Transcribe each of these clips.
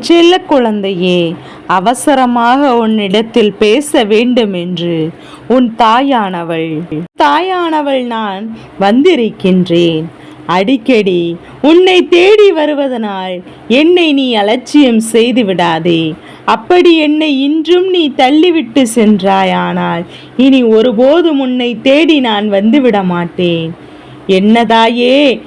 செல்ல குழந்தையே அவசரமாக உன்னிடத்தில் பேச வேண்டும் என்று உன் தாயானவள். தாயானவள் நான் வந்திருக்கின்றேன். அடிக்கடி உன்னை தேடி வருவதனால் என்னை நீ அலட்சியம் செய்து விடாதே. அப்படி என்னை இன்றும் நீ தள்ளிவிட்டு சென்றாயானால் இனி ஒருபோதும் உன்னை தேடி நான் வந்துவிட மாட்டேன் என்னதாயே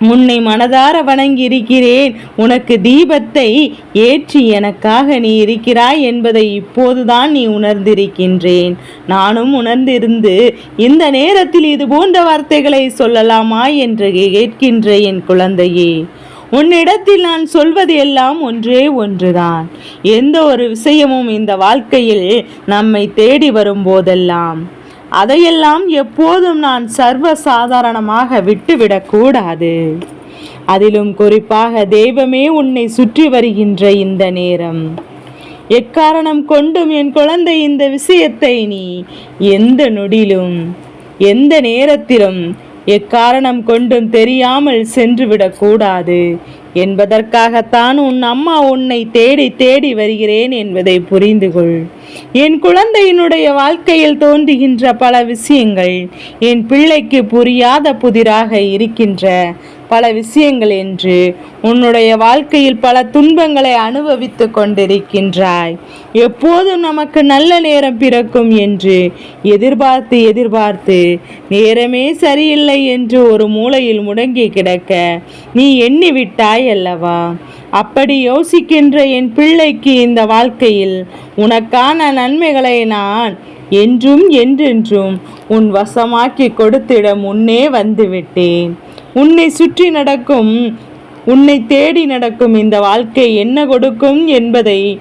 உன்னை மனதார வணங்கி இருக்கிறேன் உனக்கு தீபத்தை ஏற்றி எனக்காக நீ இருக்கிறாய் என்பதை இப்போதுதான் நீ உணர்ந்திருக்கின்றேன். நானும் உணர்ந்திருந்து இந்த நேரத்தில் இது போன்ற வார்த்தைகளை சொல்லலாமா என்று கேட்கின்ற என் குழந்தையே உன்னிடத்தில் நான் சொல்வது எல்லாம் ஒன்றே ஒன்றுதான். எந்த ஒரு விஷயமும் இந்த வாழ்க்கையில் நம்மை தேடி வரும்போதெல்லாம் அதையெல்லாம் எப்போதும் நான் சர்வ சாதாரணமாக விட்டுவிடக்கூடாது. அதிலும் குறிப்பாக தெய்வமே உன்னை சுற்றி வருகின்ற இந்த நேரம். எக்காரணம் கொண்டும் என் குழந்தை இந்த விஷயத்தை நீ எந்த நொடிலும் எந்த நேரத்திலும் எக்காரணம் கொண்டும் தெரியாமல் சென்றுவிடக் கூடாது என்பதற்காகத்தான் உன் அம்மா உன்னை தேடி தேடி வருகிறேன் என்பதை புரிந்து கொள் என் குழந்தையினுடைய வாழ்க்கையில் தோன்றுகின்ற பல விஷயங்கள் என் பிள்ளைக்கு புரியாத புதிராக இருக்கின்ற பல விஷயங்கள் என்று உன்னுடைய வாழ்க்கையில் பல துன்பங்களை அனுபவித்து கொண்டிருக்கின்றாய். எப்போதும் நமக்கு நல்ல நேரம் பிறக்கும் என்று எதிர்பார்த்து எதிர்பார்த்து நேரமே சரியில்லை என்று ஒரு மூலையில் முடங்கி கிடக்க நீ எண்ணி விட்டாய் அல்லவா? அப்படி யோசிக்கின்ற என் பிள்ளைக்கு இந்த வாழ்க்கையில் உனக்கான நன்மைகளை நான் என்றும் என்றென்றும் உன் வசமாக்கி கொடுத்திட முன்னே வந்துவிட்டேன் உன்னை சுற்றி நடக்கும் உன்னை தேடி நடக்கும் இந்த வாழ்க்கை என்ன கொடுக்கும் என்பதை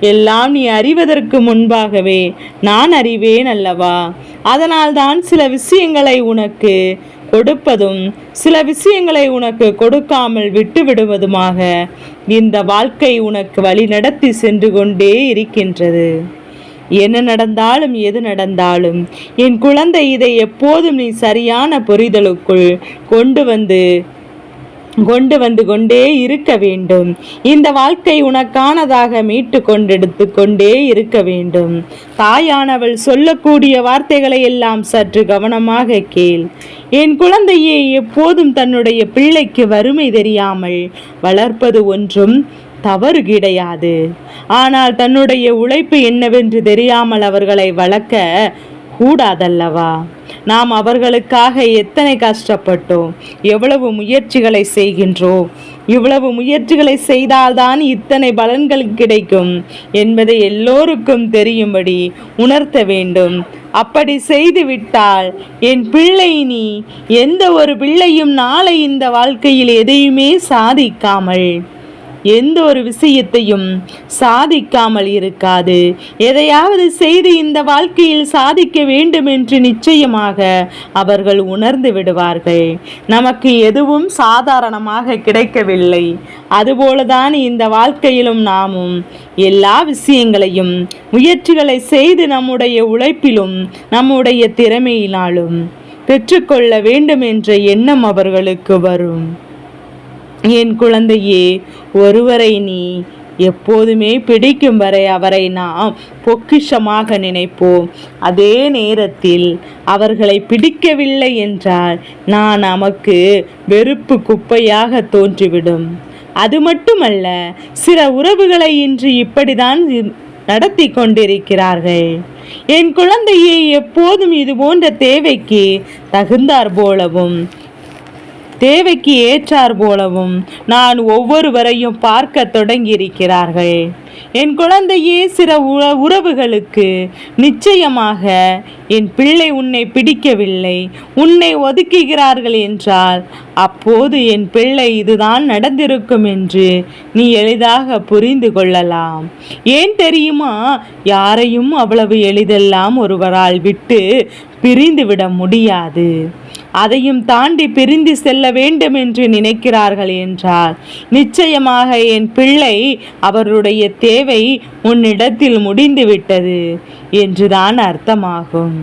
எல்லாம் நீ அறிவதற்கு முன்பாகவே நான் அறிவேன் அல்லவா? அதனால்தான் சில விஷயங்களை உனக்கு கொடுப்பதும் சில விஷயங்களை உனக்கு கொடுக்காமல் விட்டு விடுவதுமாக இந்த வாழ்க்கை உனக்கு வழி நடத்தி சென்று கொண்டே இருக்கின்றது. என்ன நடந்தாலும் எது நடந்தாலும் என் குழந்தை இதை எப்போதும் நீ சரியான புரிதலுக்குள் கொண்டு வந்து கொண்டு வந்து கொண்டே இருக்க வேண்டும். இந்த வாழ்க்கை உனக்கானதாக மீட்டு கொண்டெடுத்து கொண்டே இருக்க வேண்டும். தாயானவள் சொல்லக்கூடிய வார்த்தைகளை எல்லாம் சற்று கவனமாக கேள். என் குழந்தையை எப்போதும் தன்னுடைய பிள்ளைக்கு வறுமை தெரியாமல் வளர்ப்பது ஒன்றும் தவறு கிடையாது. ஆனால் தன்னுடைய உழைப்பு என்னவென்று தெரியாமல் அவர்களை வளர்க்க கூடாதல்லவா? நாம் அவர்களுக்காக எத்தனை கஷ்டப்பட்டோம்? எவ்வளவு முயற்சிகளை செய்கின்றோம்? இவ்வளவு முயற்சிகளை செய்தால்தான் இத்தனை பலன்கள் கிடைக்கும் என்பதை எல்லோருக்கும் தெரியும்படி உணர்த்த வேண்டும். அப்படி செய்துவிட்டால் என் பிள்ளை நீ எந்த ஒரு பிள்ளையும் நாளை இந்த வாழ்க்கையில் எதையுமே சாதிக்காமல் எந்த ஒரு விஷயத்தையும் சாதிக்காமல் இருக்காது. எதையாவது செய்து இந்த வாழ்க்கையில் சாதிக்க வேண்டும் என்று நிச்சயமாக அவர்கள் உணர்ந்து விடுவார்கள். நமக்கு எதுவும் சாதாரணமாக கிடைக்கவில்லை. அதுபோலதான் இந்த வாழ்க்கையிலும் நாமும் எல்லா விஷயங்களையும் முயற்சிகளை செய்து நம்முடைய உழைப்பிலும் நம்முடைய திறமையினாலும் பெற்றுக்கொள்ள வேண்டும் என்ற எண்ணம் அவர்களுக்கு வரும். என் குழந்தையே ஒருவரை நீ எப்போதுமே பிடிக்கும் வரை அவரை நாம் பொக்கிஷமாக நினைப்போம். அதே நேரத்தில் அவர்களை பிடிக்கவில்லை என்றால் நான் நமக்கு வெறுப்பு குப்பையாக தோன்றிவிடும். அது மட்டுமல்ல சில உறவுகளை இன்று இப்படிதான் நடத்தி கொண்டிருக்கிறார்கள். என் குழந்தையை எப்போதும் இது போன்ற தேவைக்கு தகுந்தார் போலவும் தேவைக்கு ஏற்றார் போலவும் நான் ஒவ்வொருவரையும் பார்க்க தொடங்கியிருக்கிறார்கள். என் குழந்தையே சில உறவுகளுக்கு நிச்சயமாக என் பிள்ளை உன்னை பிடிக்கவில்லை. உன்னை ஒதுக்குகிறார்கள் என்றால் அப்போது என் பிள்ளை இதுதான் நடந்திருக்கும் என்று நீ எளிதாக புரிந்து கொள்ளலாம். ஏன் தெரியுமா? யாரையும் அவ்வளவு எளிதெல்லாம் ஒருவரால் விட்டு பிரிந்து விட முடியாது. அதையும் தாண்டி பிரிந்து செல்ல வேண்டும் என்று நினைக்கிறார்கள் என்றால் நிச்சயமாக என் பிள்ளை அவருடைய தேவை உன்னிடத்தில் முடிந்துவிட்டது என்றுதான் அர்த்தமாகும்.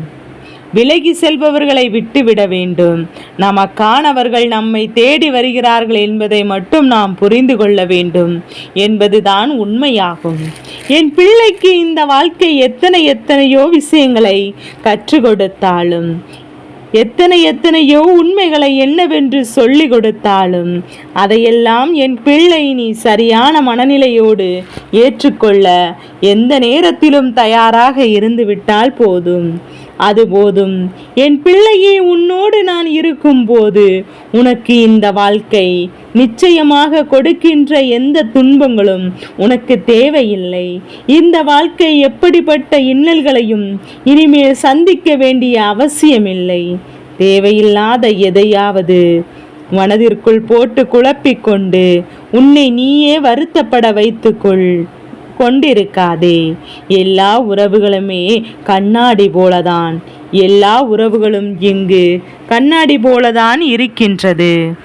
விலகி செல்பவர்களை விட்டுவிட வேண்டும். நமக்கானவர்கள் நம்மை தேடி வருகிறார்கள் என்பதை மட்டும் நாம் புரிந்து கொள்ள வேண்டும் என்பதுதான் உண்மையாகும். என் பிள்ளைக்கு இந்த வாழ்க்கை எத்தனை எத்தனையோ விஷயங்களை கற்றுக் கொடுத்தாலும் எத்தனை எத்தனையோ உண்மைகளை என்னவென்று சொல்லிக் கொடுத்தாலும் அதையெல்லாம் என் பிள்ளை நீ சரியான மனநிலையோடு ஏற்றுக்கொள்ள எந்த நேரத்திலும் தயாராக இருந்துவிட்டால் போதும். அது போதும். என் பிள்ளையே உன்னோடு நான் இருக்கும்போது உனக்கு இந்த வாழ்க்கை நிச்சயமாக கொடுக்கின்ற எந்த துன்பங்களும் உனக்கு தேவையில்லை. இந்த வாழ்க்கை எப்படிப்பட்ட இன்னல்களையும் இனிமேல் சந்திக்க வேண்டிய அவசியமில்லை. தேவையில்லாத எதையாவது மனதிற்குள் போட்டு குழப்பிக்கொண்டு உன்னை நீயே வருத்தப்பட வைத்துக்கொள் கொண்டிருக்காதே. எல்லா உறவுகளுமே கண்ணாடி போலதான். எல்லா உறவுகளும் இங்கு கண்ணாடி போலதான் இருக்கின்றது.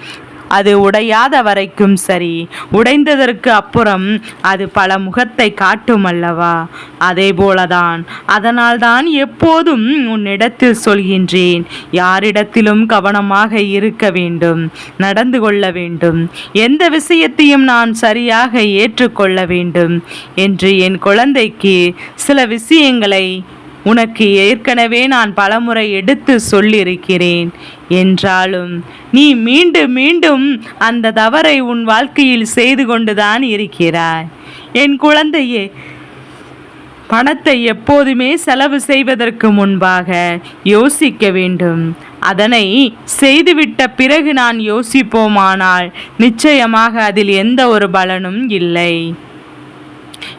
அது உடையாத வரைக்கும் சரி உடைந்ததற்கு அப்புறம் அது பல முகத்தை காட்டும் அல்லவா? அதே போலதான் அதனால்தான் எப்போதும் உன்னிடத்தில் சொல்கின்றேன் யாரிடத்திலும் கவனமாக இருக்க வேண்டும் நடந்து கொள்ள வேண்டும் எந்த விஷயத்தையும் நான் சரியாக ஏற்றுக்கொள்ள வேண்டும் என்று என் குழந்தைக்கு சில விஷயங்களை உனக்கு ஏற்கனவே நான் பலமுறை எடுத்து சொல்லியிருக்கிறேன். என்றாலும் நீ மீண்டும் மீண்டும் அந்த தவறை உன் வாழ்க்கையில் செய்து கொண்டுதான் இருக்கிறாய். என் குழந்தையே பணத்தை எப்போதுமே செலவு செய்வதற்கு முன்பாக யோசிக்க வேண்டும். அதனை செய்துவிட்ட பிறகு நான் யோசிப்போமானால் நிச்சயமாக அதில் எந்த ஒரு பலனும் இல்லை.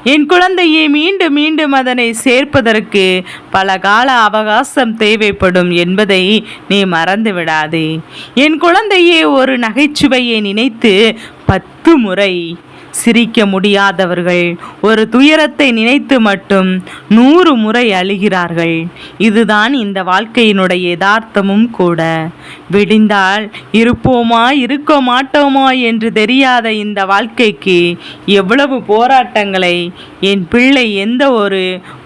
என் குழந்தையை மீண்டும் மீண்டும் அதனை சேர்ப்பதற்கு பல கால அவகாசம் தேவைப்படும் என்பதை நீ மறந்து விடாதே என் குழந்தையே ஒரு நகைச்சுவையை நினைத்து பத்து முறை சிரிக்க முடியாதவர்கள் ஒரு துயரத்தை நினைத்து மட்டும் நூறு முறை அழுகிறார்கள். இதுதான் இந்த வாழ்க்கையினுடைய யதார்த்தமும் கூட. விடிந்தால் இருப்போமா இருக்க மாட்டோமா என்று தெரியாத இந்த வாழ்க்கைக்கு எவ்வளவு போராட்டங்களை என் பிள்ளை எந்த ஒரு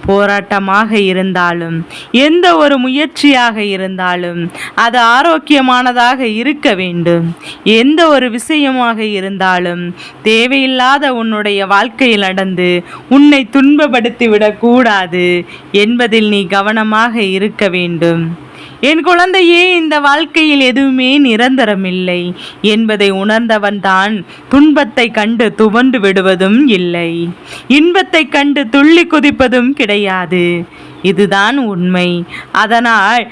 போராட்டமாக இருந்தாலும் எந்த ஒரு முயற்சியாக இருந்தாலும் அது ஆரோக்கியமானதாக இருக்க வேண்டும். எந்த ஒரு விஷயமாக இருந்தாலும் தேவையில்லாத உன்னுடைய வாழ்க்கையில் நடந்து உன்னை துன்பப்படுத்திவிடக்கூடாது என்பதில் நீ கவனமாக இருக்க வேண்டும். என் குழந்தையே இந்த வாழ்க்கையில் எதுவுமே நிரந்தரமில்லை. என்பதை உணர்ந்தவன் தான் துன்பத்தை கண்டு துவண்டு விடுவதும் இல்லை. இன்பத்தை கண்டு துள்ளி குதிப்பதும் கிடையாது. இதுதான் உண்மை. அதனால்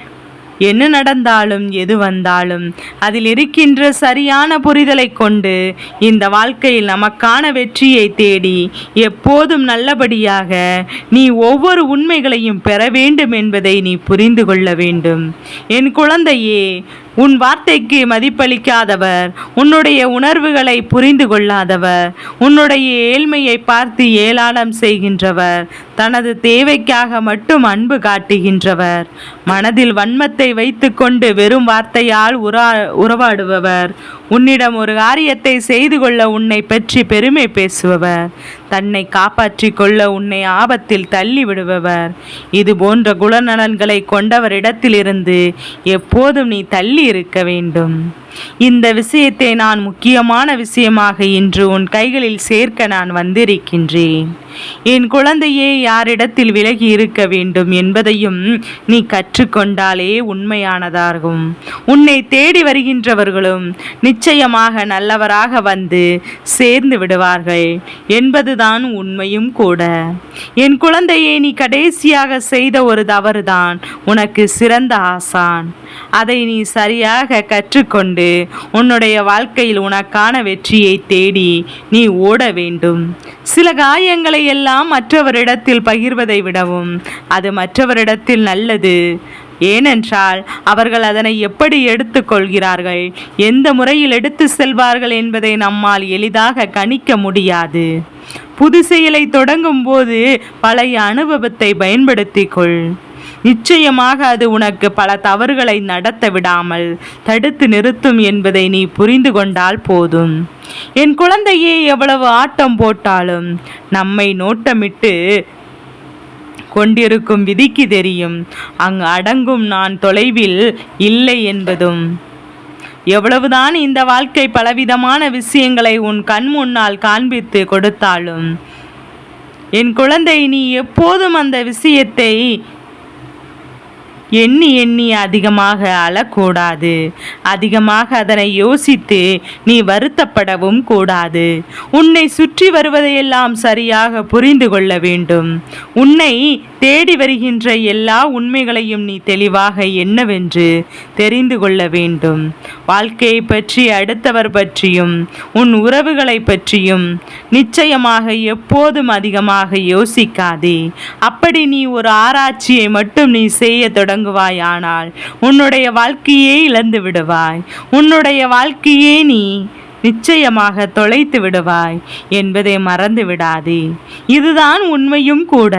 என்ன நடந்தாலும் எது வந்தாலும் அதில் இருக்கின்ற சரியான புரிதலை கொண்டு இந்த வாழ்க்கையில் நமக்கான வெற்றியை தேடி எப்போதும் நல்லபடியாக நீ ஒவ்வொரு உண்மைகளையும் பெற வேண்டும் என்பதை நீ புரிந்து கொள்ள வேண்டும். என் குழந்தையே உன் வார்த்தைக்கு மதிப்பளிக்காதவர் உன்னுடைய உணர்வுகளை புரிந்து கொள்ளாதவர் உன்னுடைய ஏழ்மையை பார்த்து ஏளாளம் செய்கின்றவர் தனது தேவைக்காக மட்டும் அன்பு காட்டுகின்றவர் மனதில் வன்மத்தை வைத்துக்கொண்டு வெறும் வார்த்தையால் உரா உறவாடுபவர் உன்னிடம் ஒரு காரியத்தை செய்து கொள்ள உன்னை பற்றி பெருமை பேசுபவர் தன்னை காப்பாற்றிக் கொள்ள உன்னை ஆபத்தில் தள்ளி விடுபவர் இது போன்ற குணநலன்களை கொண்டவரிடத்திலிருந்து எப்போதும் நீ தள்ளி இருக்க வேண்டும். இந்த விஷயத்தை நான் முக்கியமான விஷயமாக இன்று உன் கைகளில் சேர்க்க நான் வந்திருக்கின்றேன். என் குழந்தையே யாரிடத்தில் விலகி இருக்க வேண்டும் என்பதையும் நீ கற்றுக்கொண்டாலே உண்மையானதாகும். உன்னை தேடி வருகின்றவர்களும் நிச்சயமாக நல்லவராக வந்து சேர்ந்து விடுவார்கள் என்பதுதான் உண்மையும் கூட. என் குழந்தையை நீ கடைசியாக செய்த ஒரு தவறுதான். உனக்கு சிறந்த ஆசான். அதை நீ சரியாக கற்றுக்கொண்டு உன்னுடைய வாழ்க்கையில் உனக்கான வெற்றியை தேடி நீ ஓட வேண்டும். சில காயங்களை எல்லாம் மற்றவரிடத்தில் பகிர்வதை விடவும் அது மற்றவரிடத்தில் நல்லது. ஏனென்றால் அவர்கள் அதனை எப்படி எடுத்துக்கொள்கிறார்கள் எந்த முறையில் எடுத்து செல்வார்கள் என்பதை நம்மால் எளிதாக கணிக்க முடியாது. புது செயலை தொடங்கும் போது பழைய அனுபவத்தை பயன்படுத்திக் கொள். நிச்சயமாக அது உனக்கு பல தவறுகளை நடத்த விடாமல் தடுத்து நிறுத்தும் என்பதை நீ புரிந்து கொண்டால் போதும். என் குழந்தையே எவ்வளவு ஆட்டம் போட்டாலும் நம்மை நோட்டமிட்டு கொண்டிருக்கும் விதிக்கு தெரியும். அங்கு அடங்கும் நான் தொலைவில் இல்லை என்பதும். எவ்வளவுதான் இந்த வாழ்க்கை பலவிதமான விஷயங்களை உன் கண் முன்னால் காண்பித்து கொடுத்தாலும் என் குழந்தை நீ எப்போதும் அந்த விஷயத்தை எண்ணி எண்ணி அதிகமாக அழக்கூடாது. அதிகமாக அதனை யோசித்து நீ வருத்தப்படவும் கூடாது. உன்னை சுற்றி வருவதையெல்லாம் சரியாக புரிந்து கொள்ள வேண்டும். உன்னை தேடி வருகின்ற எல்லா உண்மைகளையும் நீ தெளிவாக என்னவென்று தெரிந்து கொள்ள வேண்டும். வாழ்க்கையை பற்றி அடுத்தவர் பற்றியும் உன் உறவுகளை பற்றியும் நிச்சயமாக எப்போதும் அதிகமாக யோசிக்காதே. அப்படி நீ ஒரு ஆராய்ச்சியை மட்டும் நீ செய்ய வாங்குவாயானால் உன்னுடைய வாழ்க்கையே இழந்து விடுவாய். உன்னுடைய வாழ்க்கையே நீ நிச்சயமாக தொலைத்து விடுவாய் என்பதை மறந்து விடாதே. இதுதான் உண்மையும் கூட.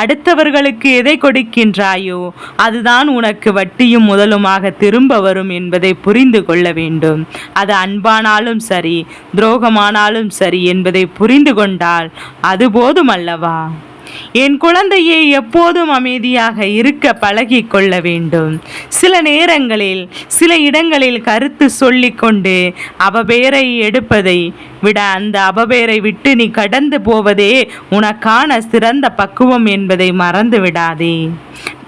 அடுத்தவர்களுக்கு எதை கொடுக்கின்றாயோ அதுதான் உனக்கு வட்டியும் முதலுமாக திரும்ப வரும் என்பதை புரிந்து கொள்ள வேண்டும். அது அன்பானாலும் சரி துரோகமானாலும் சரி என்பதை புரிந்து கொண்டால் அது போதும் அல்லவா என் குழந்தையை எப்போதும் அமைதியாக இருக்க பழகி கொள்ள வேண்டும். சில நேரங்களில் சில இடங்களில் கருத்து சொல்லிக்கொண்டு அவபேரை எடுப்பதை விட அந்த அவபேரை விட்டு நீ கடந்து போவதே உனக்கான சிறந்த பக்குவம் என்பதை மறந்து விடாதே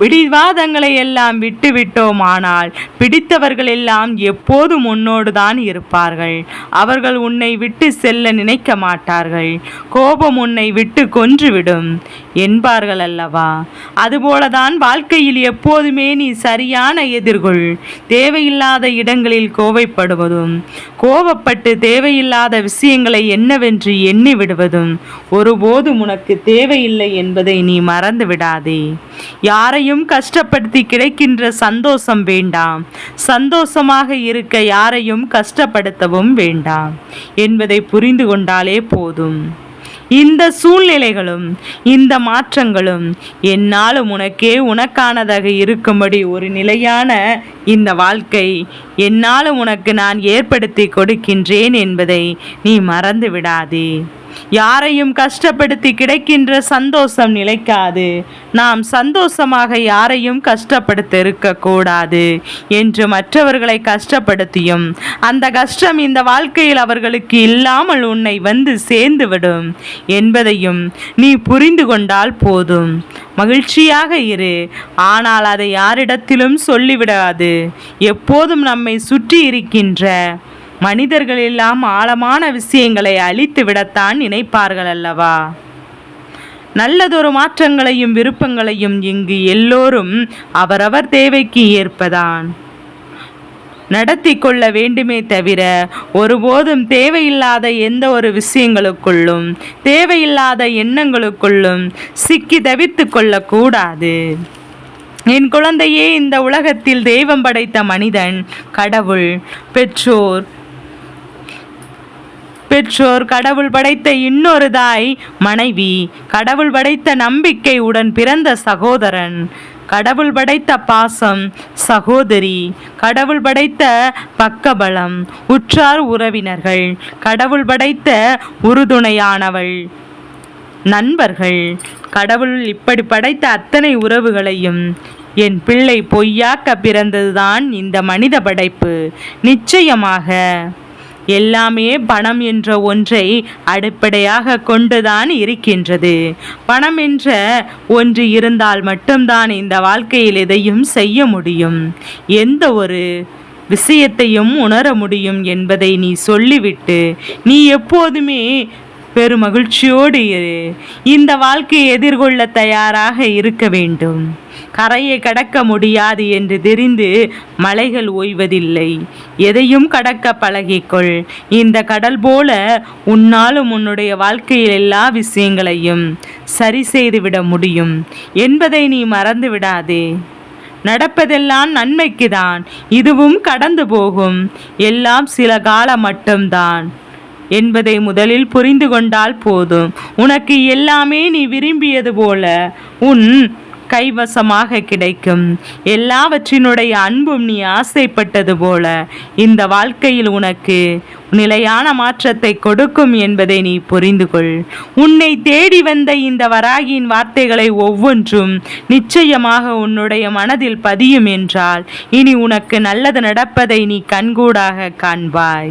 பிடிவாதங்களை எல்லாம் விட்டு விட்டோமானால் பிடித்தவர்கள் எல்லாம் எப்போதும் உன்னோடு தான் இருப்பார்கள். அவர்கள் உன்னை விட்டு செல்ல நினைக்க மாட்டார்கள். கோபம் உன்னை விட்டு கொன்றுவிடும். என்பார்கள் அல்லவா அதுபோலதான் வாழ்க்கையில் எப்போதுமே நீ சரியான எதிர்கொள் தேவையில்லாத இடங்களில் கோவைப்படுவதும் கோபப்பட்டு தேவையில்லாத விஷயங்களை என்னவென்று எண்ணி விடுவதும் ஒருபோதும் உனக்கு தேவையில்லை என்பதை நீ மறந்து விடாதே. யாரையும் கஷ்டப்படுத்தி கிடைக்கின்ற சந்தோஷம் வேண்டாம். சந்தோஷமாக இருக்க யாரையும் கஷ்டப்படுத்தவும் வேண்டாம். என்பதை புரிந்து கொண்டாலே போதும். இந்த சூழ்நிலைகளும் இந்த மாற்றங்களும் என்னாலும் உனக்கே உனக்கானதாக இருக்கும்படி ஒரு நிலையான இந்த வாழ்க்கை என்னாலும் உனக்கு நான் ஏற்படுத்தி கொடுக்கின்றேன் என்பதை நீ மறந்து விடாதே யாரையும் கஷ்டப்படுத்தி கிடைக்கின்ற சந்தோஷம் நிலைக்காது. நாம் சந்தோஷமாக யாரையும் கஷ்டப்படுத்த இருக்கக்கூடாது என்று மற்றவர்களை கஷ்டப்படுத்தியும் அந்த கஷ்டம் இந்த வாழ்க்கையில் அவர்களுக்கு இல்லாமல் உன்னை வந்து சேர்ந்துவிடும் என்பதையும் நீ புரிந்து கொண்டால் போதும். மகிழ்ச்சியாக இரு. ஆனால் அதை யாரிடத்திலும் சொல்லிவிடாது. எப்போதும் நம்மை சுற்றி இருக்கின்ற மனிதர்கள் எல்லாம் ஆழமான விஷயங்களை அழித்து விடத்தான் நினைப்பார்கள் அல்லவா? நல்லதொரு மாற்றங்களையும் விருப்பங்களையும் இங்கு எல்லோரும் அவரவர் தேவைக்கு ஏற்பதான். நடத்தி கொள்ள வேண்டுமே தவிர ஒருபோதும் தேவையில்லாத எந்த ஒரு விஷயங்களுக்குள்ளும் தேவையில்லாத எண்ணங்களுக்குள்ளும் சிக்கி தவித்து கொள்ளக்கூடாது. என் குழந்தையே இந்த உலகத்தில் தெய்வம் படைத்த மனிதன் கடவுள் பெற்றோர் பெற்றோர் கடவுள் படைத்த இன்னொரு தாய் மனைவி கடவுள் படைத்த நம்பிக்கை உடன் பிறந்த சகோதரன் கடவுள் படைத்த பாசம் சகோதரி கடவுள் படைத்த பக்கபலம் உற்றார் உறவினர்கள் கடவுள் படைத்த உறுதுணையானவள் நண்பர்கள் கடவுள் இப்படி படைத்த அத்தனை உறவுகளையும் என் பிள்ளை பொய்யாக்க பிறந்ததுதான் இந்த மனித படைப்பு. நிச்சயமாக எல்லாமே பணம் என்ற ஒன்றை அடிப்படையாக கொண்டுதான் இருக்கின்றது. பணம் என்ற ஒன்று இருந்தால் மட்டும்தான் இந்த வாழ்க்கையில் எதையும் செய்ய முடியும். எந்த ஒரு விஷயத்தையும் உணர முடியும் என்பதை நீ சொல்லிவிட்டு நீ எப்போதுமே பெருமகிழ்ச்சியோடு இரு. இந்த வாழ்க்கையை எதிர்கொள்ள தயாராக இருக்க வேண்டும். கரையை கடக்க முடியாது என்று தெரிந்து மலைகள் ஓய்வதில்லை. எதையும் கடக்க பழகிக்கொள். இந்த கடல் போல உன்னாலும் உன்னுடைய வாழ்க்கையில் எல்லா விஷயங்களையும் சரி செய்துவிட முடியும். என்பதை நீ மறந்து விடாதே. நடப்பதெல்லாம் நன்மைக்குதான். இதுவும் கடந்து போகும். எல்லாம் சில காலம் மட்டும்தான். என்பதை முதலில் புரிந்து கொண்டால் போதும். உனக்கு எல்லாமே நீ விரும்பியது போல. உன் கைவசமாக கிடைக்கும். எல்லாவற்றினுடைய அன்பும் நீ ஆசைப்பட்டது போல. இந்த வாழ்க்கையில் உனக்கு நிலையான மாற்றத்தை கொடுக்கும் என்பதை நீ புரிந்து கொள். உன்னை தேடி வந்த இந்த வராகியின் வார்த்தைகளை ஒவ்வொன்றும் நிச்சயமாக உன்னுடைய மனதில் பதியும் என்றால் இனி உனக்கு நல்லது நடப்பதை நீ கண்கூடாக காண்பாய்.